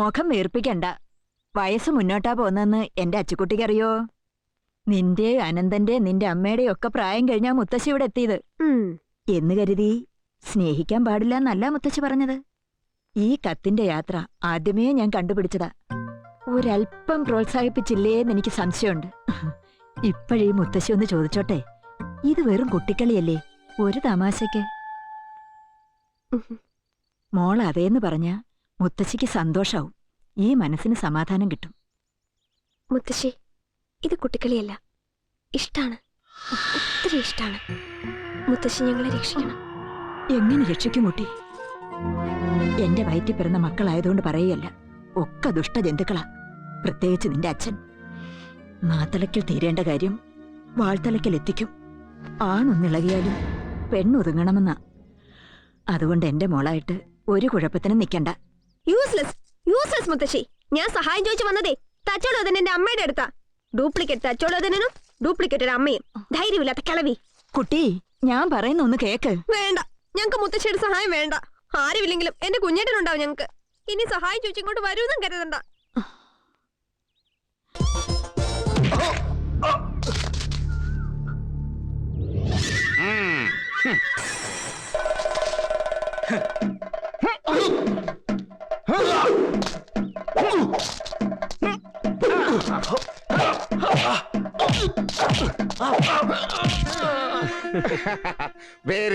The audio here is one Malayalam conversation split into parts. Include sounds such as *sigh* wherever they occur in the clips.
മുഖം വീർപ്പിക്കണ്ട. വയസ്സ് മുന്നോട്ടാ പോന്നെന്ന് എന്റെ അച്ചുകുട്ടിക്കറിയോ നിന്റെ അനന്തന്റെ നിന്റെ അമ്മയുടെ ഒക്കെ പ്രായം കഴിഞ്ഞാ മുത്തശ്ശി ഇവിടെ എത്തിയത്. എന്ന് കരുതി സ്നേഹിക്കാൻ പാടില്ല എന്നല്ല മുത്തശ്ശി പറഞ്ഞത്. ഈ കത്തിന്റെ യാത്ര ആദ്യമേ ഞാൻ കണ്ടുപിടിച്ചതാ. ഒരൽപ്പം പ്രോത്സാഹിപ്പിച്ചില്ലേന്ന് എനിക്ക് സംശയമുണ്ട്. ഇപ്പോഴേ മുത്തശ്ശി ഒന്ന് ചോദിച്ചോട്ടെ? ഇത് വെറും കുട്ടിക്കളിയല്ലേ? ഒരു തമാശയ്ക്ക് മോൾ അതേന്ന് പറഞ്ഞ മുത്തശ്ശിക്ക് സന്തോഷാവും. ഈ മനസ്സിന് സമാധാനം കിട്ടും. മുത്തശ്ശി ഇത് കുട്ടിക്കളിയല്ല. ഇഷ്ടാണ്. ഒത്തിരി ഇഷ്ടാണ്. മുത്തശ്ശി ഞങ്ങളെ രക്ഷിക്കണം. എങ്ങനെ രക്ഷിക്കും കുട്ടി? എന്റെ വയറ്റിൽ പിറന്ന മക്കളായതുകൊണ്ട് പറയുകയല്ല. ഒക്കെ ദുഷ്ടജന്തുക്കളാ. പ്രത്യേകിച്ച് നിന്റെ അച്ഛൻ. മാത്തലയ്ക്കൽ തീരേണ്ട കാര്യം വാൾത്തലയ്ക്കൽ എത്തിക്കും. ആണൊന്നിളകിയാലും പെണ്ണൊതുങ്ങണമെന്നാ. അതുകൊണ്ട് എന്റെ മോളായിട്ട് ഒരു കുഴപ്പത്തിനും നിൽക്കണ്ട. യൂസ്ലെസ് യൂസ്ലെസ് മുത്തശ്ശി. ഞാൻ സഹായം ചോദിച്ചു വന്നതേ തച്ചോളോദൻ എന്റെ അമ്മയുടെ അടുത്താ. ഡ്യൂപ്ലിക്കേറ്റ് തച്ചോളോദനും ഡ്യൂപ്ലിക്കേറ്റ് ഒരു അമ്മയും. ധൈര്യമില്ലാത്ത കിളവി. കുട്ടി ഞാൻ പറയുന്ന ഒന്ന് കേക്ക്. വേണ്ട. ഞങ്ങക്ക് മുത്തശ്ശിയുടെ സഹായം വേണ്ട. ആരുമില്ലെങ്കിലും എന്റെ കുഞ്ഞേട്ടനുണ്ടാവും ഞങ്ങക്ക്. ഇനി സഹായം ചോദിച്ചു ഇങ്ങോട്ട് വരുമെന്നും കരുതണ്ട.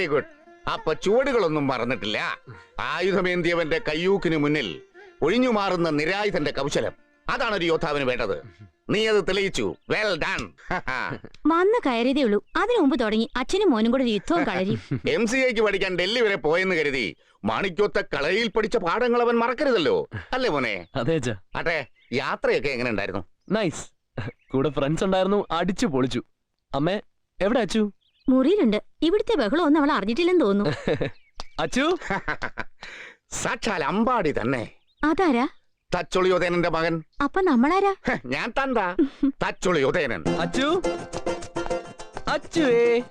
വെരി ഗുഡ് അപ്പൊ ചുവടുകളൊന്നും മറന്നിട്ടില്ല. ആയുധമേന്തിയവന്റെ കയ്യൂക്കിന് മുന്നിൽ ഒഴിഞ്ഞു മാറുന്ന നിരായുധന്റെ കൗശലം. അതാണ് ഒരു യോദ്ധാവിന് വേണ്ടത്. നീ അത് തെളിയിച്ചു. വെൽ ഡൺ *laughs* വന്ന് കയറിയതേ ഉള്ളൂ. അതിനു മുമ്പ് തുടങ്ങി. അച്ഛനും മോനും കൂടെ ഒരു യുദ്ധവും കളരി. എം സി ഐക്ക് പഠിക്കാൻ ഡൽഹി വരെ പോയെന്ന് കരുതി മാണിക്കോത്ത കളയിൽ പഠിച്ച പാഠങ്ങൾ അവൻ മറക്കരുതല്ലോ. അല്ലേ മോനെ? അതെ അച്ഛാ. ആട്ടെ യാത്രയൊക്കെ എങ്ങനെ ഉണ്ടായിരുന്നു? നൈസ് *laughs* കൂടെ ഫ്രണ്ട്സ് ഉണ്ടായിരുന്നു. അടിച്ചു പൊളിച്ചു. അമ്മേ എവിടെ അച്ചു? മുറിയിലുണ്ട്. ഇവിടുത്തെ ബഹളം ഒന്നും അവൾ അറിഞ്ഞിട്ടില്ലെന്ന് തോന്നുന്നു. *laughs* അച്ചു? *laughs* സാക്ഷാൽ അമ്പാടി തന്നെ. അതാരാ? തച്ചൊളിയോധേനന്റെ മകൻ. അപ്പൊ നമ്മളാരാ? *laughs* ഞാൻ ഞാൻ തന്താ. തച്ചൊളിയോധേനൻ. അച്ചു? അച്ചുവേ.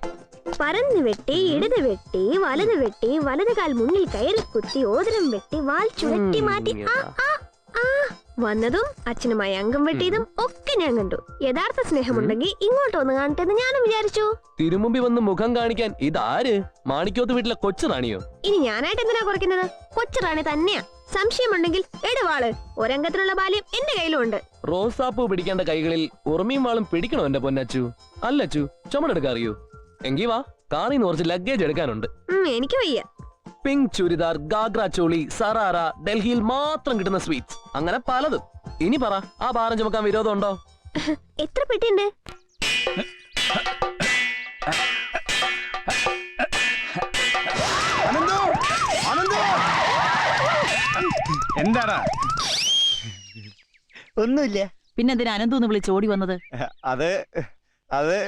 പറന്ന് വെട്ടി ഇടത് വെട്ടി വലത് വെട്ടി വലത് കാൽ മുന്നിൽ കയറി കുത്തി ഓതരം വെട്ടി വാൽ ചുഴറ്റി മാറ്റി. ആ, ആ, ആ. വന്നതും അച്ഛനുമായി അംഗം വെട്ടിയതും ഒക്കെ ഞാൻ കണ്ടു. യഥാർത്ഥ സ്നേഹമുണ്ടെങ്കിൽ ഇങ്ങോട്ട് വന്ന് കാണട്ടെ എന്ന് ഞാനും വിചാരിച്ചു. തിരുമുമ്പി വന്ന് മുഖം കാണിക്കാൻ ഇതാര്? മാണിക്കോത്ത് വീട്ടിലെ കൊച്ചു റാണിയോ? ഇനി ഞാനായിട്ട് എന്തിനാ കുറയ്ക്കുന്നത്? കൊച്ചു റാണി തന്നെയാ. സംശയമുണ്ടെങ്കിൽ എടുവാൾ ഒരംഗത്തിലുള്ള ബാല്യം എന്റെ കയ്യിലുണ്ട്. റോസാപ്പൂ പിടിക്കേണ്ട കൈകളിൽ ഉറുമിയും വാളും പിടിക്കണോ എന്റെ പൊന്നച്ചു? അല്ലച്ചു ചുമടെടുക്കാൻ അറിയോ എങ്കി വാ കാറിന്ന് കുറച്ച് ലഗേജ് എടുക്കാനുണ്ട്. എനിക്ക് വയ്യ. പിങ്ക് ചുരിദാർ ഗാഗ്ര ചോളി സറാറ ഡൽഹിയിൽ മാത്രം കിട്ടുന്ന സ്വീറ്റ്സ്. അങ്ങനെ പലതും. ഇനി പറ ആ ഭാരം ചുമക്കാൻ വിരോധമുണ്ടോ? എത്ര പെട്ടിണ്ട് എന്താടാ? ഒന്നുമില്ല. പിന്നെ അനന്തൂന്ന് വിളിച്ച് ഓടി വന്നത്? അത് അത്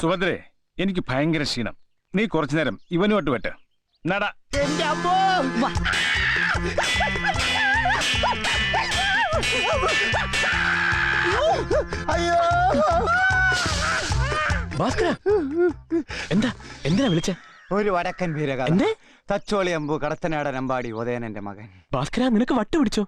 സുഭദ്രേ എനിക്ക് ഭയങ്കര ക്ഷീണം. നീ കുറച്ചു നേരം ഇവനുമായിട്ട് വെട്ട് നട. എന്റെ അമ്മോ. അയ്യോ. ഭാസ്കര എന്താ എന്തിനാ വിളിച്ചേ? ഒരു വടക്കൻ വീരകഥ. എന്തേ? തച്ചോളി അമ്പു കടത്തനാടൻ അമ്പാടി ഉദയനന്റെ മകൻ. ഭാസ്കര നിനക്ക് വട്ട് പിടിച്ചോ?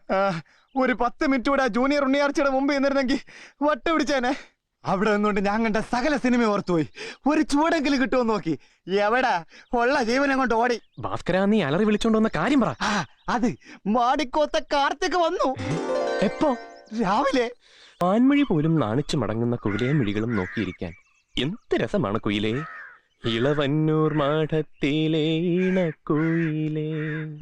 ഒരു പത്ത് മിനിറ്റ് കൂടെ ജൂനിയർ ഉണ്ണിയാർച്ചയുടെ മുമ്പ് നിന്നിരുന്നെങ്കിൽ വട്ട് പിടിച്ചേനെ. അവിടെ നിന്നുകൊണ്ട് ഞാൻ കണ്ട സകല സിനിമ ഓർത്തുപോയി. ഒരു ചൂടെങ്കിലും കിട്ടുമോ നോക്കി. എവിടാ? ഉള്ള ജീവനം കൊണ്ട് ഓടി. ഭാസ്കര നീ അലറി വിളിച്ചോണ്ട് വന്ന കാര്യം പറ. ആ അത് മാടിക്കോത്ത കാർത്തിക് വന്നു. എപ്പോ? രാവിലെ. ആൺമഴി പോലും നാണിച്ചു മടങ്ങുന്ന കുയിലേ മിഴികളും നോക്കിയിരിക്കാൻ. എന്ത് രസമാണ് കുയിലേ? ഇളവന്നൂർ മാഠത്തിലെ ഇണക്കുയിലേ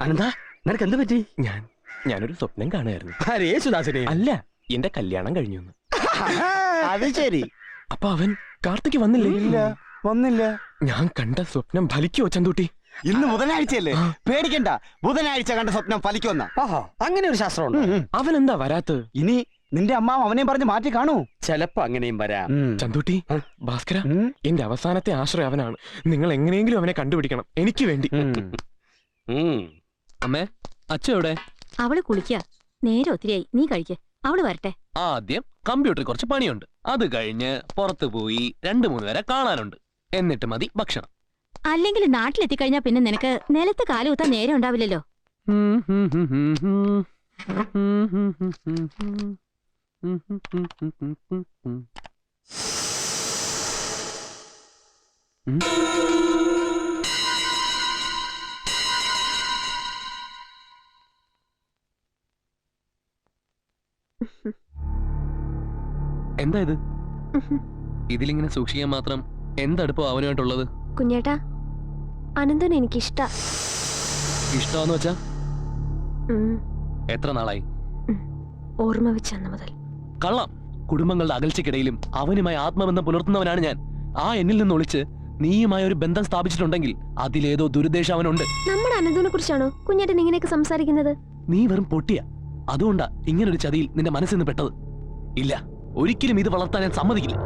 അനന്താ നിനക്ക് എന്ത് പറ്റി? ഞാൻ ഞാനൊരു സ്വപ്നം കാണുമായിരുന്നു യേശുദാസിനെ? അല്ല എന്റെ കല്യാണം കഴിഞ്ഞു. *laughs* അത് ശരി. അപ്പൊ അവൻ കാർത്തിക്ക് വന്നില്ലേ? ഇല്ല വന്നില്ല. ഞാൻ കണ്ട സ്വപ്നം ഫലിക്കോ ചന്തൂട്ടി? ഇന്ന് ബുധനാഴ്ചയല്ലേ? പേടിക്കണ്ട. ബുധനാഴ്ച കണ്ട സ്വപ്നം ഫലിക്കുമെന്ന. അങ്ങനെ ഒരു ശാസ്ത്രമുണ്ട് അവൻ എന്താ വരാത്തത്? ഇനി നിന്റെ അമ്മ അവനെയും പറഞ്ഞ് മാറ്റി കാണൂ. ചെലപ്പോ അങ്ങനെയും വരാം. ചന്തുട്ടി. ഭാസ്കര എന്റെ അവസാനത്തെ ആശ്രയം അവനാണ്. നിങ്ങൾ എങ്ങനെയെങ്കിലും അവനെ കണ്ടുപിടിക്കണം. എനിക്ക് വേണ്ടി. അമ്മേ അച്ഛ എവിടെ? അവൾ കുളിക്ക. നേരെ ഒത്തിരിയായി. നീ കഴിക്ക. അവൾ വരട്ടെ ആദ്യം കമ്പ്യൂട്ടറിൽ കുറച്ച് പണിയുണ്ട് അത് കഴിഞ്ഞ് പുറത്തു പോയി രണ്ടു മൂന്ന് പേരെ കാണാനുണ്ട് എന്നിട്ട് മതി ഭക്ഷണം അല്ലെങ്കിൽ നാട്ടിലെത്തി നാട്ടിലെത്തിക്കഴിഞ്ഞാ പിന്നെ നിനക്ക് നിലത്ത് കാലുകുത്താൻ നേരം ഉണ്ടാവില്ലല്ലോ ഉം, എന്താ ഇത്? ഇതിലിങ്ങനെ സൂക്ഷിക്കാൻ മാത്രം എന്തടുപ്പോ അവനുമായിട്ടുള്ളത്? കുഞ്ഞേട്ടാ അനന്തൻ എനിക്കിഷ്ട. ഇഷ്ടമെന്ന് വെച്ചാ? എത്ര നാളായി? ഓർമ്മ വെച്ച അന്ന് മുതൽ. കള്ളം. കുടുംബങ്ങളുടെ അകൽച്ചക്കിടയിലും അവനുമായി ആത്മബന്ധം പുലർത്തുന്നവനാണ് ഞാൻ. ആ എന്നിൽ നിന്ന് ഒളിച്ച് നീയുമായി ഒരു ബന്ധം സ്ഥാപിച്ചിട്ടുണ്ടെങ്കിൽ അതിലേതോ ദുരുദ്ദേശം അവനുണ്ട്. നമ്മുടെ അനന്തനെ കുറിച്ചാണോ കുഞ്ഞേട്ടൻ ഇങ്ങനെയൊക്കെ സംസാരിക്കുന്നത്? നീ വെറും പൊട്ടിയ. അതുകൊണ്ടാ ഇങ്ങനൊരു ചതിയിൽ നിന്റെ മനസ്സിൽ നിന്ന് പെട്ടത്. ഇല്ല. ഒരിക്കലും ഇത് വളർത്താൻ ഞാൻ സമ്മതിക്കില്ല.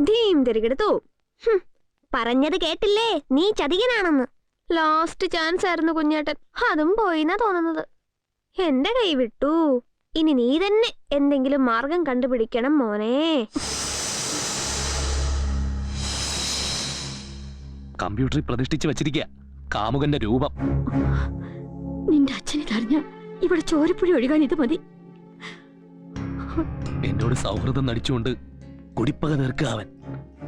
ധീം തിരികെടുത്തു പറഞ്ഞത് കേട്ടില്ലേ? നീ ചതികനാണെന്ന്. ലാസ്റ്റ് ചാൻസ് ആയിരുന്നു കുഞ്ഞേട്ടൻ. അതും പോയിന്നാ തോന്നുന്നത്. എന്റെ കൈ വിട്ടു. ഇനി നീ തന്നെ എന്തെങ്കിലും മാർഗം കണ്ടുപിടിക്കണം മോനെ. കമ്പ്യൂട്ടറിൽ പ്രതിഷ്ഠിച്ചു വെച്ചിരിക്കുക കാമുകന്റെ രൂപം. നിന്റെ അച്ഛനെ തറിഞ്ഞ ഇവിടെ ചോരപ്പുഴ ഒഴുകാൻ ഇത് മതി. എന്നോട് സൗഹൃദം നടിച്ചുകൊണ്ട് കുടിപ്പക നേർക്കാവൻ അവൻ.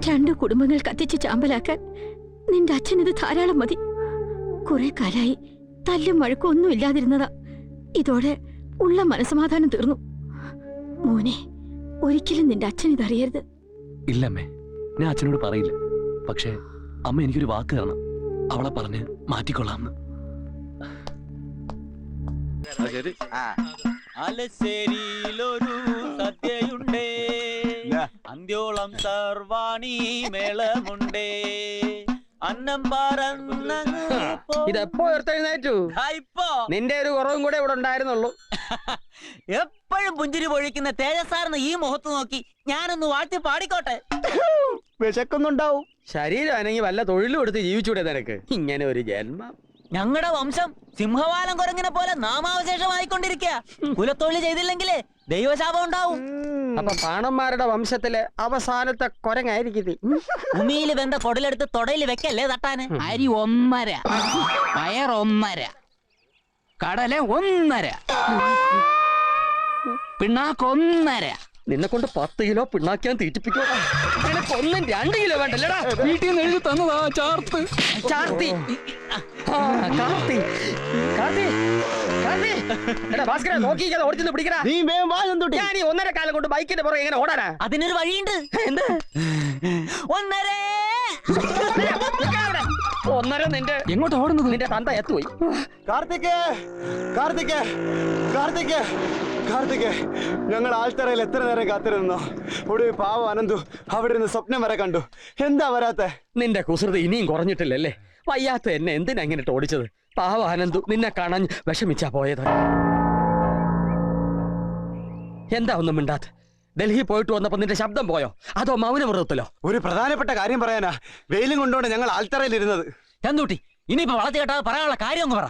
രണ്ടു കുടുംബങ്ങൾ കത്തിച്ച് ചാമ്പലാക്കാൻ നിന്റെ അച്ഛൻ ഇത് ധാരാളം മതി. കുറെ കാലായി തല്ലും വഴക്കും ഒന്നും ഇല്ലാതിരുന്നതാ. ഇതോടെ ഉള്ള മനസമാധാനം തീർന്നു. മോനെ ഒരിക്കലും നിന്റെ അച്ഛൻ ഇതറിയരുത്. ഇല്ലമ്മേ ഞാൻ അച്ഛനോട് പറയില്ല. പക്ഷേ അമ്മ എനിക്കൊരു വാക്ക് തരണം. അവളെ പറഞ്ഞ് മാറ്റിക്കൊള്ളാമെന്ന് അലശ്ശേരിയിലൊരു സദ്യയുണ്ടേ. അന്ത്യോളം സർവാണി മേളമുണ്ടേ. അന്നം ഇതെപ്പോ ഉയർത്തെഴുന്നേറ്റു? ഇപ്പോ നിന്റെ ഒരു കുറവും കൂടെ ഇവിടെ ഉണ്ടായിരുന്നുള്ളൂ. എപ്പോഴും പുഞ്ചിരി പൊഴിക്കുന്ന തേജസ്സാറിന് ഈ മുഖത്ത് നോക്കി ഞാനൊന്ന് വാഴ്ത്തി പാടിക്കോട്ടെ. വിശക്കുന്നുണ്ടാവും. ശരീരം അനങ്ങി വല്ല തൊഴിലും എടുത്ത് ജീവിച്ചൂടെ നിനക്ക്? ഇങ്ങനെ ഒരു ജന്മം. ഞങ്ങളുടെ വംശം സിംഹവാലം കുരങ്ങിനെ പോലെ നാമാവശേഷമായിക്കൊണ്ടിരിക്കുക കുലത്തൊഴിൽ ചെയ്തില്ലെങ്കിലേ ദൈവശാപം ഉണ്ടാവും. അപ്പൊ പാണന്മാരുടെ വംശത്തിലെ അവസാനത്തെ കൊരങ്ങായിരിക്കും ഭൂമിയിൽ വെന്ത കൊടലെടുത്ത് തൊടയിൽ വെക്കല്ലേ തട്ടാന്? അരി ഒന്നര പയർ ഒന്നര കടല ഒന്നര പിണ്ണാക്കൊന്നര നിന്നെ കൊണ്ട് പത്ത് കിലോ പിണ്ണാക്കിയാൻ തീറ്റിപ്പിക്കോ ഒന്നും രണ്ട് കിലോ വേണ്ടല്ലേടാ? വീട്ടിൽ നിന്ന് എഴുതി തന്നതാ ചാർത്ത്. ചാർത്തി. ആ, കാർത്തി. കാർത്തി. കാർത്തി. എടാ ഭാസ്കര നോക്കിക്കാതെ ഓടിച്ചെന്ന് പിടിക്കടാ. നീ വേഗം വാ ചന്തുട്ടി. ഞാൻ ഈ ഒന്നര കാലം കൊണ്ട് ബൈക്കിന്റെ പുറകെ എങ്ങനെ ഓടാനാ. അതിനൊരു വഴിയുണ്ട്. എന്ത്? ഒന്നര. ഒന്നര നിന്റെ എങ്ങോട്ട് ഓടുന്നത്? നിന്റെ തന്ത എത്തുപോയി. കാർത്തികേ കാർത്തികേ കാർത്തികേ കാർത്തികേ ഞങ്ങൾ ആൾത്തറയിൽ എത്ര നേരം കാത്തിരുന്നോ? ഒടുവിൽ പാവ അനന്തു അവിടെ ഇരുന്ന് സ്വപ്നം വരെ കണ്ടു. എന്താ വരാത്തെ? നിന്റെ കുസൃതി ഇനിയും കുറഞ്ഞിട്ടില്ലല്ലേ? വയ്യാത്ത എന്നെ എന്തിനാ ഇങ്ങനെ ഓടിച്ചത്? പാവ അനന്തു നിന്നെ കാണാൻ വിഷമിച്ചാ പോയത്. എന്താ ഒന്നും മിണ്ടാത്ത? ഡൽഹി പോയിട്ട് വന്നപ്പോ നിന്റെ ശബ്ദം പോയോ? അതോ മൗനവ്രതത്തിലോ? ഒരു പ്രധാനപ്പെട്ട കാര്യം പറയാനാ. വെയിലും കൊണ്ടോണ്ട് ഞങ്ങൾ ആൾത്തറയിൽ ഇരുന്നത് ചന്തൂട്ടി ഇനിയിപ്പോ വളർത്തി കേട്ടാ പറയാനുള്ള കാര്യം ഒന്ന് പറ.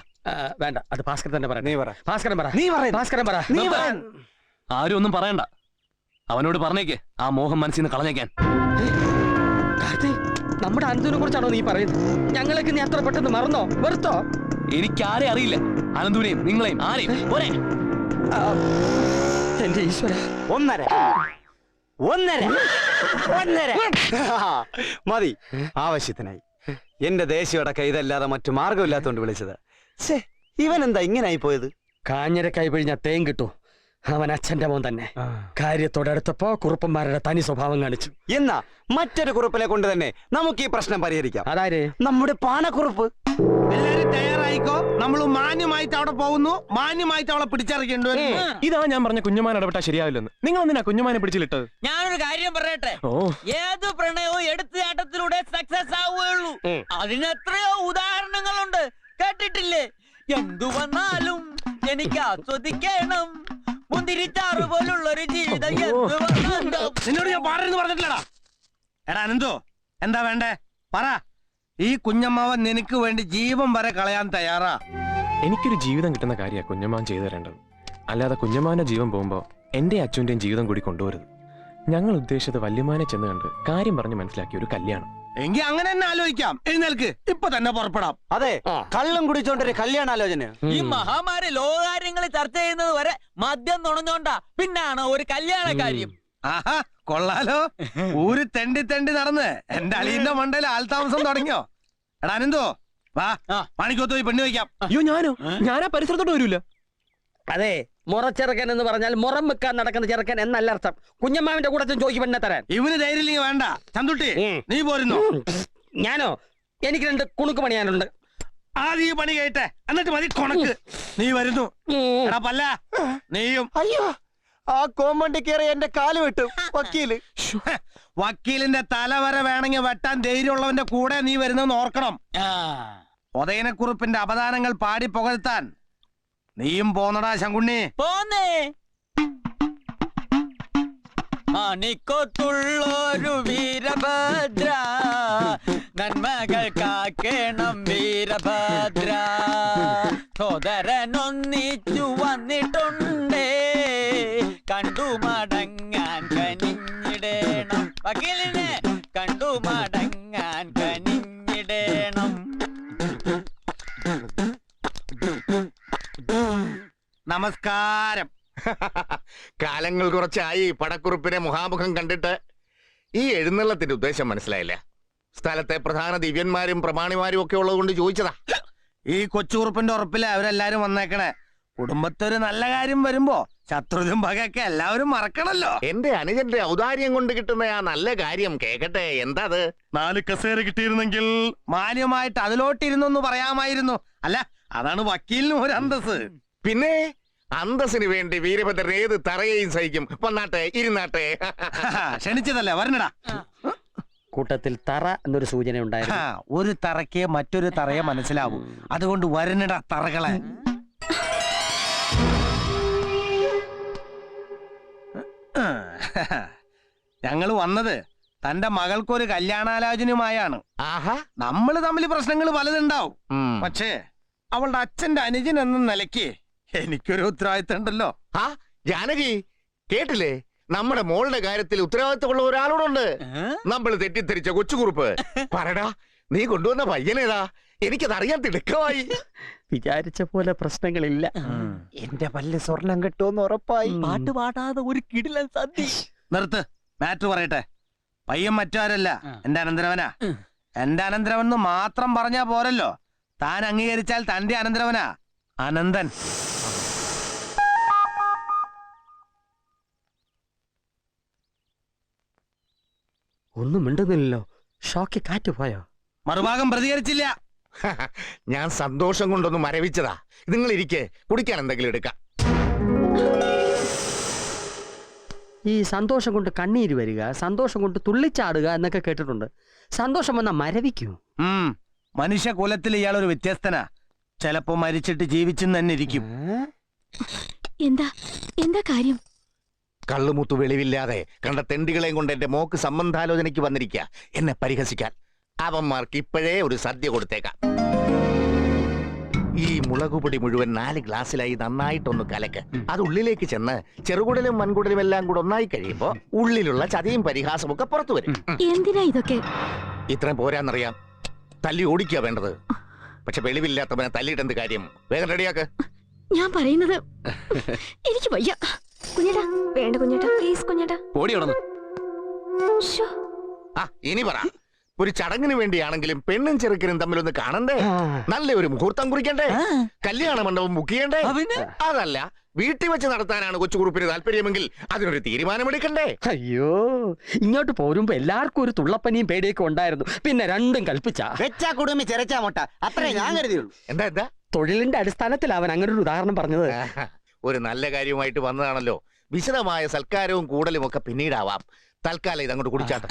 വേണ്ട. അത് ഭാസ്കരൻ തന്നെ പറ നീ പറ. ഭാസ്കരൻ പറ. നീ പറ ഭാസ്കരൻ പറ. നീ പറ. ആരും ഒന്നും പറയണ്ട. അവനോട് പറഞ്ഞേക്ക്. ആ മോഹം മനസ്സിൽ നിന്ന് കളഞ്ഞേക്കാൻ. നമ്മുടെ അനന്തുവിനെ കുറിച്ചാണോ നീ പറയുന്നത്? ഞങ്ങളൊക്കെ നീ അത്ര പെട്ടെന്ന് മറന്നോ? വെറുത്തോ? എനിക്കാരെ അറിയില്ല. അനന്തുവിനെയും നിങ്ങളെയും ആരെയും. പോരെ. എന്റെ ഈശ്വര. ഒന്നര. ഒന്നര. ഒന്നര. മതി. ആവശ്യത്തിനായി. എന്റെ ദേശീയടക്ക ഇതല്ലാതെ മറ്റു മാർഗമില്ലാത്തോണ്ട് വിളിച്ചത്. ഇവൻ എന്താ ഇങ്ങനായി പോയത്? കാഞ്ഞിര കൈപിഴിഞ്ഞ തേൻ കിട്ടൂ അവൻ അച്ഛന്റെ മോൻ തന്നെ. കാര്യത്തോടടുത്തപ്പോ കുറുപ്പന്മാരുടെ തനി സ്വഭാവം കാണിച്ചു. എന്നാ മറ്റൊരു കുറുപ്പിനെ കൊണ്ട് തന്നെ നമുക്ക് ഈ പ്രശ്നം പരിഹരിക്കാം. അതാര്? നമ്മുടെ പാനക്കുറുപ്പ്. എല്ലാരും തയ്യാറായിക്കോ? നമ്മൾ മാന്യമായിട്ട് അവിടെ പോകുന്നു. മാന്യമായിട്ട് അവളെ പിടിച്ചിറക്കേണ്ടി ഇതാ ഞാൻ പറഞ്ഞ കുഞ്ഞുമാൻ ഇടപെട്ടാ ശരിയാവില്ലെന്ന്. നിങ്ങൾ എന്തിനാ കുഞ്ഞുമാനെ പിടിച്ചിലിട്ടത്? ഞാനൊരു കാര്യം പറയട്ടെ. ഏത് പ്രണയവും എടുത്തുചാട്ടത്തിലൂടെ സക്സസ് ആവുകയുള്ളൂ. ഉം. അതിന് എത്രയോ ഉദാഹരണങ്ങളുണ്ട്. കേട്ടിട്ടില്ലേ? എന്തു വന്നാലും എനിക്ക് ആസ്വദിക്കണം. മുന്തിരിച്ചാറ് *laughs* പോലുള്ള ഒരു ജീവിതം എന്ത് വന്നാലും നിന്നോട് ഞാൻ പാടെന്ന് പറഞ്ഞിട്ടില്ലടാ. എടാ അനന്തോ എന്താ വേണ്ടേ? പറ. ഈ കുഞ്ഞമ്മാവൻ നിനക്ക് വേണ്ടി ജീവൻ വരെ കളയാൻ തയ്യാറാ. എനിക്കൊരു ജീവിതം കിട്ടുന്ന കാര്യമാണ് കുഞ്ഞമ്മാൻ ചെയ്തു തരേണ്ടത്. അല്ലാതെ കുഞ്ഞമ്മാന്റെ ജീവൻ പോകുമ്പോൾ എന്റെ അച്ഛന്റെയും ജീവിതം കൂടി കൊണ്ടുവരുത് ഞങ്ങൾ ഉദ്ദേശിച്ചത് വല്യമാനെ ചെന്ന് കണ്ട് കാര്യം പറഞ്ഞ് മനസ്സിലാക്കിയ ഒരു കല്യാണം. എങ്കി അങ്ങനെ തന്നെ ആലോചിക്കാം. എഴുന്നേൽക്ക്. ഇപ്പൊ തന്നെ പുറപ്പെടാം. അതെ കള്ളം കുടിച്ചോണ്ടൊരു കല്യാണാലോചന. ഈ മഹാമാരി ലോകകാര്യങ്ങൾ ചർച്ച ചെയ്യുന്നത് വരെ മദ്യം നുണഞ്ഞോണ്ടാ. പിന്നാണ് ഒരു കല്യാണ കാര്യം? ആഹാ കൊള്ളാലോ. ഊര് തെണ്ടി തെണ്ടി നടന്ന്. എന്റെ അളിയന്റെ മണ്ടയിൽ ആൾതാമസം തുടങ്ങിയോ? എടാ അനന്തോ വാ. മാണിക്കോത്ത് പോയി പെണ്ണു വയ്ക്കാം. അയ്യോ ഞാനോ? ഞാനാ പരിസരത്തോട്ട് വരൂല. അതെ മുറച്ചെറുക്കൻ എന്ന് പറഞ്ഞാൽ മുറം വെക്കാൻ നടക്കുന്ന ചെറുക്കൻ എന്നല്ല അർത്ഥം. കുഞ്ഞമ്മാവിന്റെ കൂടെ ചോദിക്കും പെണ്ണെ തരാൻ. ഇവന് ധൈര്യം വേണ്ട. ചന്തുട്ടി നീ പോരുന്നു? ഞാനോ? എനിക്ക് രണ്ട് കുണുക്ക് പണിയാനുണ്ട്. ആദ്യ പണി കേട്ടെ എന്നിട്ട് മതി കുണക്ക്. നീ വരുന്നു. എടാ പല്ല. നീയും. അയ്യോ ആ കോമ്പണ്ടി കയറി എന്റെ കാൽ വെട്ടും. വക്കീൽ. വക്കീലിന്റെ തല വരെ വേണമെങ്കിൽ വെട്ടാൻ ധൈര്യമുള്ളവന്റെ കൂടെ നീ വരുന്നെന്ന് ഓർക്കണം. ഉദയനക്കുറിപ്പിന്റെ അപദാനങ്ങൾ പാടി പുകഴ്ത്താൻ നീയും പോന്നടാ ശങ്കുണ്ണി. പോന്നേ. മണിക്കൊത്തുള്ളൊരു വീരഭദ്ര. നന്മകൾ കാക്കേണം വീരഭദ്ര. സോദരനൊന്നിച്ചു വന്നിട്ടുണ്ടേ. കണ്ടു മടങ്ങാൻ കനിഞ്ഞിടേണം. വക്കീലിനെ കണ്ടു നമസ്കാരം. *laughs* കാലങ്ങൾ കുറച്ചായി പടക്കുറിപ്പിനെ മുഖാമുഖം കണ്ടിട്ട് ഈ എഴുന്നള്ളത്തിന്റെ ഉദ്ദേശം മനസ്സിലായില്ല. സ്ഥലത്തെ പ്രധാന ദിവ്യന്മാരും പ്രമാണിമാരും ഒക്കെ ഉള്ളത് ചോദിച്ചതാ. ഈ കൊച്ചുകുറുപ്പിന്റെ ഉറപ്പിൽ അവരെല്ലാരും വന്നേക്കണേ. കുടുംബത്തൊരു നല്ല കാര്യം വരുമ്പോ ശത്രുതും പകയൊക്കെ എല്ലാവരും മറക്കണല്ലോ. എന്റെ അനുജന്റെ ഔദാര്യം കൊണ്ട് കിട്ടുന്ന ആ നല്ല കാര്യം കേക്കട്ടെ. എന്താ അത് നാല് കസേര കിട്ടിയിരുന്നെങ്കിൽ മാന്യമായിട്ട് അതിലോട്ടിരുന്നു പറയാമായിരുന്നു. അല്ല അതാണ് വക്കീലിന് ഒരു അന്തസ് പിന്നെ? അന്തസ്സിന് വേണ്ടി വീരഭദ്രൻ ഏത് തറയെയും സഹിക്കും. വന്നാട്ടെ ഇരുന്നാട്ടെ. ക്ഷണിച്ചതല്ലേ? വരണടാ. കൂട്ടത്തിൽ തറ എന്നൊരു സൂചന ഉണ്ടായിരുന്നു. ഒരു തറയ്ക്ക് മറ്റൊരു തറയെ മനസ്സിലാവും. അതുകൊണ്ട് വരണടാ തറകളെ. ഞങ്ങൾ വന്നത് തന്റെ മകൾക്കൊരു കല്യാണാലോചനയുമായാണ്. ആഹാ. നമ്മൾ തമ്മിൽ പ്രശ്നങ്ങൾ പലതുണ്ടാവും. പക്ഷേ അവളുടെ അച്ഛന്റെ അനുജൻ എന്ന നിലയ്ക്ക് എനിക്കൊരു ഉത്തരവാദിത്തം ഉണ്ടല്ലോ. ആ ജാനകി കേട്ടില്ലേ? നമ്മുടെ മോളുടെ കാര്യത്തിൽ ഉത്തരവാദിത്തമുള്ള ഒരാളോടുണ്ട്. നമ്മൾ തെറ്റിദ്ധരിച്ച കൊച്ചുകുറുപ്പ്. പറടാ നീ കൊണ്ടുവന്ന പയ്യനേതാ? എനിക്കത് അറിയാൻ തിടുക്കമായി. *laughs* വിചാരിച്ച പോലെ പ്രശ്നങ്ങളില്ല. എന്റെ പല്ല് സ്വർണം കിട്ടുമെന്ന് ഉറപ്പായി. പാട്ട് പാടാതെ ഒരു കിടിലൻ സദ്യ നിർത്ത്. മാറ്റ് പറയട്ടെ. പയ്യൻ മറ്റാരല്ല. എന്റെ അനന്തരവനാ. എന്റെ അനന്തരവൻ മാത്രം പറഞ്ഞാ പോരല്ലോ. താൻ അംഗീകരിച്ചാൽ തന്റെ അനന്തരവനാ. അനന്തൻ. ഒന്നും മിണ്ടുന്നില്ലല്ലോ. ഷോക്കി കാറ്റ് പോയോ? മറുഭാഗം പ്രതികരിച്ചില്ല. *laughs* ഞാൻ സന്തോഷം കൊണ്ടൊന്ന് മരവിച്ചതാ. നിങ്ങൾ ഇരിക്കെ കുടിക്കാൻ എന്തെങ്കിലും എടുക്കാം. ഈ സന്തോഷം കൊണ്ട് കണ്ണീര് വരിക സന്തോഷം കൊണ്ട് തുള്ളിച്ചാടുക എന്നൊക്കെ കേട്ടിട്ടുണ്ട്. സന്തോഷം വന്ന മരവിക്കൂ. മനുഷ്യകുലത്തിൽ ഇയാൾ ഒരു വ്യത്യസ്തനാ. ചിലപ്പോ മരിച്ചിട്ട് ജീവിച്ചു തന്നെ ഇരിക്കും. എന്താ? എന്താ കാര്യം? കള്ളുമുത്തു വെളിവില്ലാതെ കണ്ട തെണ്ടികളെയും കൊണ്ട് എന്റെ മോക്ക് സംബന്ധാലോചനയ്ക്ക് വന്നിരിക്കുക എന്നെ പരിഹസിക്കാൻ. അവന്മാർക്ക് ഇപ്പോഴേ ഒരു സദ്യ കൊടുത്തേക്കാം. ഈ മുളകുപൊടി മുഴുവൻ നാല് ഗ്ലാസ്സിലായി നന്നായിട്ടൊന്ന് കലക്ക്. അത് ഉള്ളിലേക്ക് ചെന്ന് ചെറുകുടലും മൺകുടലും എല്ലാം കൂടെ ഒന്നായി കഴിയുമ്പോ ഉള്ളിലുള്ള ചതിയും പരിഹാസമൊക്കെ ഒക്കെ പുറത്തു വരും. എന്തിനാ ഇതൊക്കെ? ഇത്രയും പോരാന്നറിയാം. തല്ലി ഓടിക്കുക വേണ്ടത്. പക്ഷെ വെളിവില്ലാത്തവനെ തല്ലിയിട്ട് എന്ത് കാര്യം? വേഗം റെഡിയാക്ക്. ഞാൻ പറയുന്നത് എനിക്ക് വയ്യ. കുഞ്ഞേട്ടാ വേണ്ട കുഞ്ഞേട്ടാ പ്ലീസ് കുഞ്ഞേട്ടാ. ഓടി ആ ഇനി പറ. ഒരു ചടങ്ങിന് വേണ്ടിയാണെങ്കിലും പെണ്ണും ചെറുക്കനും തമ്മിലൊന്ന് കാണണ്ടേ? നല്ല ഒരു മുഹൂർത്തം കുറിക്കണ്ടേ? കല്യാണ മണ്ഡപം ബുക്ക് ചെയ്യണ്ടേ? അതല്ല വീട്ടിൽ വെച്ച് നടത്താനാണ് കൊച്ചുകുറുപ്പിന് താല്പര്യമെങ്കിൽ അതിനൊരു തീരുമാനമെടുക്കണ്ടേ? അയ്യോ ഇങ്ങോട്ട് പോരുമ്പോ എല്ലാവർക്കും ഒരു തുള്ളപ്പനിയും പേടിയൊക്കെ ഉണ്ടായിരുന്നു. പിന്നെ രണ്ടും കൽപ്പിച്ച. വെച്ചാ കുടുംബി ചെറച്ചാ മുട്ട. അത്രേ ഞാൻ കരുതിയുള്ളൂ. എന്താ എന്താ? തൊഴിലിന്റെ അടിസ്ഥാനത്തിൽ അവൻ അങ്ങനെ ഒരു ഉദാഹരണം പറഞ്ഞത്. ഒരു നല്ല കാര്യമായിട്ട് വന്നതാണല്ലോ. വിശദമായ സൽക്കാരവും കൂടലും ഒക്കെ പിന്നീടാവാം. തൽക്കാലം ഇതങ്ങോട്ട് കുടിച്ചാട്ടെ.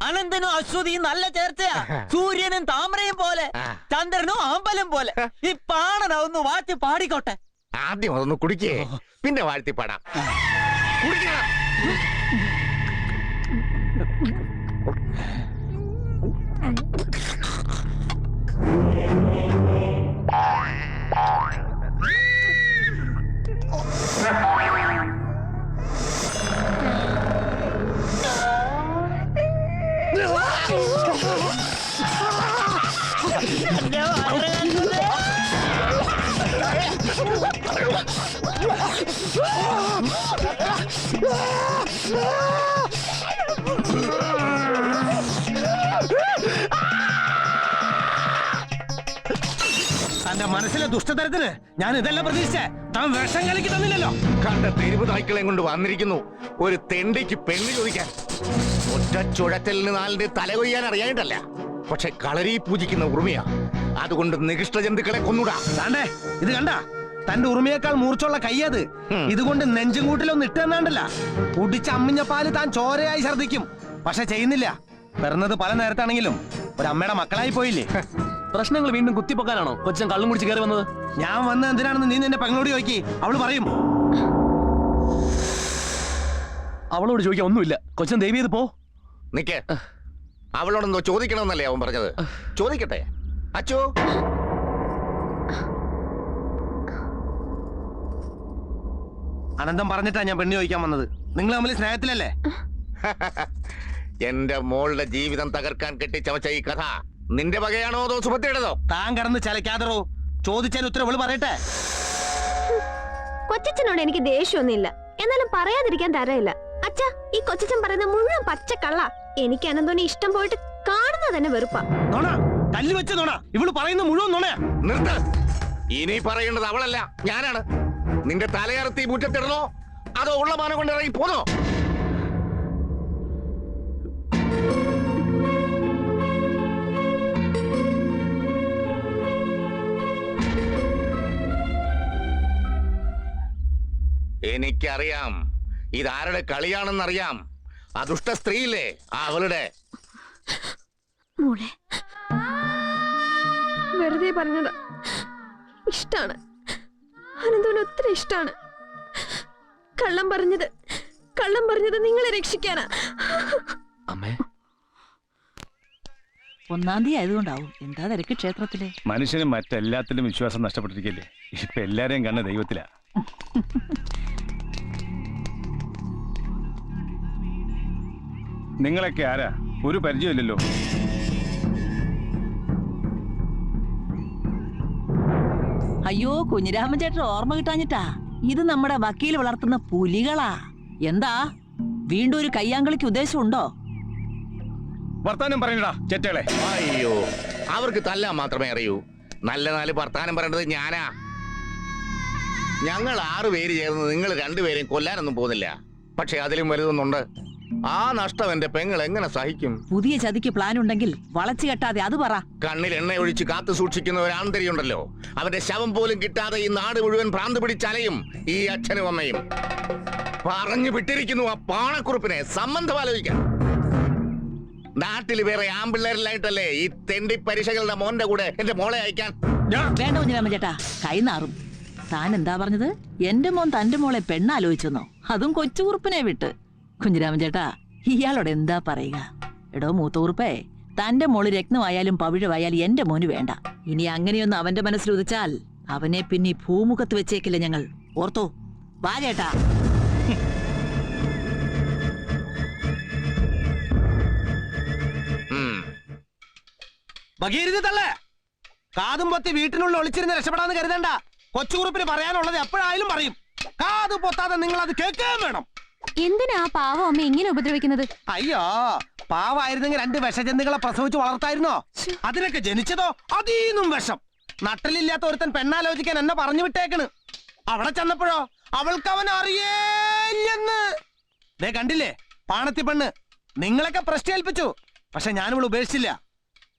അനന്തനും അശ്വതിയും നല്ല ചേർച്ചയാ. *laughs* സൂര്യനും താമരയും പോലെ ചന്ദ്രനും അമ്പലം പോലെ. *laughs* ഈ പാണനൊന്ന് വാറ്റി പാടിക്കോട്ടെ. ആദ്യം അതൊന്ന് കുടിക്കേ. പിന്നെ വാഴ്ത്തിപ്പാടാം കുടിക്കണം *laughs* തന്റെ ദുഷ്ടതരത്തിന് ഞാൻ ഇതെല്ലാം പ്രതീക്ഷിച്ചേ. താൻ വിഷം കലക്കി തന്നില്ലല്ലോ. കണ്ട തെരുവ് നായ്ക്കളെയും കൊണ്ട് വന്നിരിക്കുന്നു. ഒരു തെണ്ടിക്ക് പെണ്ണ് ചോദിക്കാൻ. ഒറ്റ ചുഴറ്റലിന് നാലിന്റെ തല കൊയ്യാൻ അറിയാനിട്ടല്ല. പക്ഷെ കളരി പൂജിക്കുന്ന ഉറുമിയാ. അതുകൊണ്ട് നികൃഷ്ട ജന്തുക്കളെ കൊന്നുടാ. താണ്ടേ ഇത് കണ്ട? തന്റെ ഉറുമയേക്കാൾ മൂർച്ചുള്ള കയ്യത്. ഉം. ഇതുകൊണ്ട് നെഞ്ചും കൂട്ടിലൊന്നും ഇട്ടെന്നാണ്ടല്ല കുടിച്ച അമ്മിഞ്ഞ പാൽ താൻ ചോരയായി ഛർദിക്കും പക്ഷെ ചെയ്യുന്നില്ല. പിറന്നത് പല നേരത്താണെങ്കിലും ഒരു അമ്മയുടെ മക്കളായി പോയില്ലേ? പ്രശ്നങ്ങൾ വീണ്ടും കുത്തിപ്പൊക്കാനാണോ? കൊച്ചൻ കള്ളും കുടിച്ച് കയറി വന്നത്? ഞാൻ വന്ന എന്തിനാണെന്ന് നീ നിന്റെ പെങ്ങളോട് ചോദിക്കി. അവൾ പറയും. അവളോട് ചോദിക്കാൻ ഒന്നുമില്ല. കൊച്ചൻ ദേവി ഇത് പോ. നിക്ക്. അവളോടെന്തോ ചോദിക്കണമെന്നല്ലേ അവൻ പറഞ്ഞത്? ചോദിക്കട്ടെ. അച്ചോ. അനന്തം പറഞ്ഞിട്ടാ ഞാൻ പെണ്ണ് ചോദിക്കാൻ വന്നത്. നിങ്ങൾ തമ്മിൽ സ്നേഹത്തിലല്ലേ? *laughs* എന്റെ മോളുടെ ജീവിതം തകർക്കാൻ കെട്ടിച്ചവച്ച ഈ കഥ നിന്റെ വകയാണോ അതോ സുഭദ്രയുടേതോ? താൻ കടന്ന് ചലക്കാതറോ ചോദിച്ചാൽ ഉത്തരവ് പറയട്ടെ. കൊച്ചച്ഛനോട് എനിക്ക് ദേഷ്യമൊന്നുമില്ല. എന്നാലും പറയാതിരിക്കാൻ തരയില്ല അച്ഛാ ഈ കൊച്ചച്ഛൻ പറയുന്ന മുഴുവൻ പച്ചക്കള്ള എനിക്ക് അനന്തോനെ ഇഷ്ടം പോയിട്ട് കാണുന്ന തന്നെ വെറുപ്പാ. നോണ കല്ല് വെച്ച നോണ. ഇവൾ പറയുന്ന മുഴുവൻ നോണ നിർത്ത്. ഇനി പറയേണ്ടത് അവളല്ല ഞാനാണ്. നിന്റെ തലയറുത്തി മുറ്റത്തിടണോ? അതോ ഉള്ള മാനം കൊണ്ട് ഇറങ്ങി പോന്നോ? എനിക്കറിയാം. ഇതാരുടെ കളിയാണെന്നറിയാം. ആ ദുഷ്ട സ്ത്രീയില്ലേ? ആ അവളുടെ. മോളെ. വെറുതെ പറഞ്ഞതാ. ഇഷ്ടാണ്. അനന്തവന് ഒത്തിരി ഇഷ്ടാണ്. കള്ളം പറഞ്ഞത് കള്ളം പറഞ്ഞത് നിങ്ങളെ രക്ഷിക്കാനാ. അമ്മേ. ഒന്നാം തീയതി ആയതുകൊണ്ടാവും. എന്താ തിരക്ക് ക്ഷേത്രത്തിൽ? മനുഷ്യന് മറ്റെല്ലാത്തിലും വിശ്വാസം നഷ്ടപ്പെട്ടിരിക്കില്ലേ? ഇപ്പൊ എല്ലാരെയും കണ്ണ ദൈവത്തിലാ. നിങ്ങളൊക്കെ ആരാ? ഒരു പരിചയമില്ലല്ലോ. അയ്യോ കുഞ്ഞിരാമൻ ചേട്ടൻ ഓർമ്മ കിട്ടാഞ്ഞിട്ടാ. ഇത് നമ്മുടെ വക്കീൽ വളർത്തുന്ന പുലികളാ. എന്താ? വീണ്ടും ഒരു കയ്യാങ്കളിക്ക് ഉദ്ദേശമുണ്ടോ? വർത്താനം പറയണടാ ചെറ്റകളെ. അയ്യോ അവർക്ക് തല്ലാൻ മാത്രമേ അറിയൂ. നല്ല നാല് വർത്താനം പറയേണ്ടത് ഞാനാ. ഞങ്ങൾ ആറു പേര് ചേർന്ന് നിങ്ങൾ രണ്ടുപേരെയും കൊല്ലാനൊന്നും പോകുന്നില്ല. പക്ഷെ അതിലും വലുതൊന്നുണ്ട്. ആ നഷ്ടം എന്റെ പെങ്ങൾ എങ്ങനെ സഹിക്കും? പുതിയ ചതിക്ക് പ്ലാൻ ഉണ്ടെങ്കിൽ വളച്ചു കെട്ടാതെ അത് പറ. കണ്ണിൽ എണ്ണ ഒഴിച്ച് കാത്തു സൂക്ഷിക്കുന്ന ഒരു ആന്തരിയുണ്ടല്ലോ അവന്റെ ശവം പോലും കിട്ടാതെ ഈ നാട് മുഴുവൻ ഭ്രാന്ത് പിടിച്ചലയും ഈ അച്ഛനും അമ്മയും. പറഞ്ഞു വിട്ടിരിക്കുന്നു ആ പാണക്കുറുപ്പിനെ. സംബന്ധം ആലോചിക്കാം. നാട്ടിൽ വേറെ ആമ്പിള്ളേരിലായിട്ടല്ലേ ഈ തെണ്ടി പരീക്ഷകളുടെ മോന്റെ കൂടെ എന്റെ മോളെ അയക്കാൻ? വേണ്ട കുഞ്ഞിരാമൻ ചേട്ടാ കൈ നാറും. താൻ എന്താ പറഞ്ഞത്? എന്റെ മോൻ തന്റെ മോളെ പെണ്ണാലോചിച്ചെന്നോ? അതും കൊച്ചുകുറുപ്പിനെ വിട്ട്. കുഞ്ഞിരാമൻ ചേട്ടാ ഇയാളോട് എന്താ പറയുക? എടോ മൂത്തൂർപ്പേ തന്റെ മോൾ രത്നമായാലും പവിഴമായാലും എന്റെ മോന് വേണ്ട. ഇനി അങ്ങനെയൊന്ന് അവന്റെ മനസ്സിൽ ഉദിച്ചാൽ അവനെ പിന്നെ ഭൂമുഖത്ത് വെച്ചേക്കില്ല ഞങ്ങൾ. ഓർത്തോ? വാ ചേട്ടാ. കാതും പൊത്തി വീട്ടിനുള്ളിൽ ഒളിച്ചിരുന്ന് രക്ഷപ്പെടാന്ന് കരുതണ്ട. കൊച്ചുകുറുപ്പിന് പറയാനുള്ളത് എപ്പോഴായാലും പറയും. കാത് പൊത്താതെ നിങ്ങൾ അത് കേൾക്കാൻ വേണം. എന്തിനാ പാവം അമ്മ ഇങ്ങനെ ഉപദ്രവിക്കുന്നത്? അയ്യോ പാവായിരുന്നെങ്കിൽ രണ്ട് വിഷജന്തുക്കളെ പ്രസവിച്ച് വളർത്തായിരുന്നോ? അതിനൊക്കെ ജനിച്ചതോ? അതീന്നും വിഷം. നട്ടലില്ലാത്ത ഒരുത്തൻ പെണ്ണാലോചിക്കാൻ എന്നെ പറഞ്ഞു വിട്ടേക്കണ്. അവിടെ ചെന്നപ്പോഴോ അവൾക്ക് അവൻ അറിയേല്ലെന്ന്. ദേ കണ്ടില്ലേ പാണത്തി പെണ്ണ്. നിങ്ങളൊക്കെ പ്രശ്നേൽപ്പിച്ചു. പക്ഷെ ഞാനിവൾ ഉപേക്ഷിച്ചില്ല.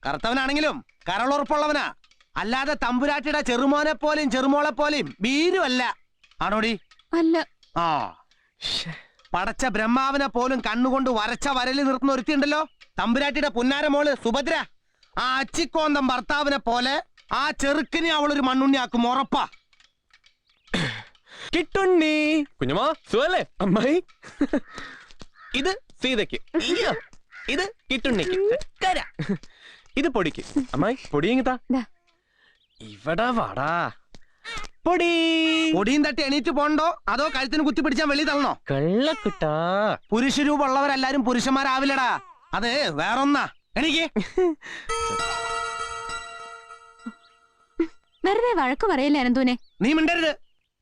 കറുത്തവനാണെങ്കിലും കരളുറപ്പുള്ളവനാ അല്ലാതെ തമ്പുരാട്ടിയുടെ ചെറുമോനെ പോലെയും ചെറുമോളെ പോലെയും ബീരുമല്ല ആണോടി? അല്ല. ആ. പടച്ച ബ്രഹ്മാവിനെ പോലും കണ്ണുകൊണ്ട് വരച്ച വരലി നിർത്തുന്ന ഒരുത്തിയുണ്ടല്ലോ. തമ്പുരാട്ടിയുടെ പുന്നാര മോൾ സുഭദ്ര. ആ അച്ചിക്കോന്തം ഭർത്താവിനെ പോലെ ആ ചെറുക്കിനെ അവളൊരു മണ്ണുണ്ണിയാക്കും ഉറപ്പാ. കിട്ടുണ്ണി. കുഞ്ഞുമോ സുഖല്ലേ? അമ്മായി. ഇത് സീതയ്ക്ക്. ഇത് കിട്ടുണ്ണിക്ക്. കര. ഇത് പൊടിക്ക്. അമ്മായി പൊടിയെങ്കിത്താ. ദാ. ഇവിടെ വാടാ. പൊടി. പൊടിയും തട്ടി എണീറ്റ് പോണ്ടോ? അതോ കഴുത്തിന് കുത്തി പിടിച്ചാൽ വെളി തള്ളണോ? കള്ളക്കുട്ടാ. പുരുഷരൂപമുള്ളവരെല്ലാരും പുരുഷന്മാരാവില്ലടാ. അത് വേറൊന്നാ. എനിക്ക് വെറുതെ വഴക്ക് പറയില്ല അനന്തൂനെ? നീ മിണ്ടരുത്.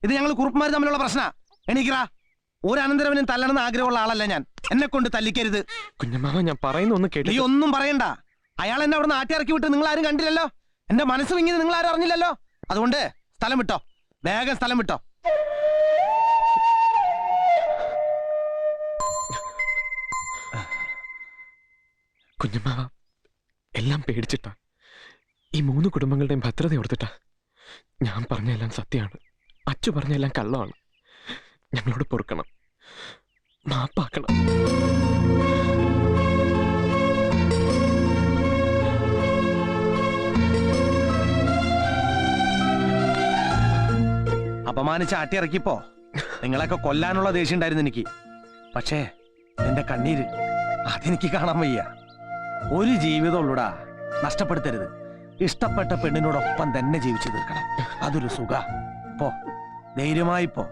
ഇത് ഞങ്ങൾ കുറുപ്പുമാർ തമ്മിലുള്ള പ്രശ്ന. എണീക്കറാ. ഒരു അനന്തരവനും തല്ലണമെന്ന് ആഗ്രഹമുള്ള ആളല്ല ഞാൻ. എന്നെ കൊണ്ട് തല്ലിക്കരുത്. കുഞ്ഞമ്മാവ ഞാൻ പറയുന്ന ഒന്ന് നീ ഒന്നും പറയണ്ട. അയാൾ എന്നെ അവിടെ നാട്ടിറക്കി വിട്ട് നിങ്ങൾ ആരും കണ്ടില്ലല്ലോ? എന്റെ മനസ്സ് വിങ്ങിയത് നിങ്ങൾ ആരും അറിഞ്ഞില്ലല്ലോ? അതുകൊണ്ട് സ്ഥലം വിട്ടോ. വേഗം സ്ഥലം വിട്ടോ. കുഞ്ഞമ്മാവ എല്ലാം പേടിച്ചിട്ടാ. ഈ മൂന്ന് കുടുംബങ്ങളുടെയും ഭദ്രത ഓർത്തിട്ടാ. ഞാൻ പറഞ്ഞെല്ലാം സത്യമാണ്. അച്ചു പറഞ്ഞെല്ലാം കള്ളമാണ്. ഞങ്ങളോട് പൊറുക്കണം. മാപ്പാക്കണം. അപമാനിച്ച് ആട്ടിയിറക്കിപ്പോ. നിങ്ങളെയൊക്കെ കൊല്ലാനുള്ള ദേഷ്യം ഉണ്ടായിരുന്നു എനിക്ക്. പക്ഷേ എന്റെ കണ്ണീര് അതെനിക്ക് കാണാൻ വയ്യ. ഒരു ജീവിതം ഉള്ളൂടാ. നഷ്ടപ്പെടുത്തരുത്. ഇഷ്ടപ്പെട്ട പെണ്ണിനോടൊപ്പം തന്നെ ജീവിച്ചു തീർക്കണം അതൊരു സുഖ. പോ. ധൈര്യമായി പോ.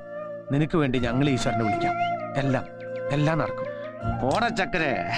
നിനക്ക് വേണ്ടി ഞങ്ങൾ ഈശ്വരനെ വിളിക്കാം. എല്ലാം എല്ലാം നടക്കും. പോട ചക്കരെ.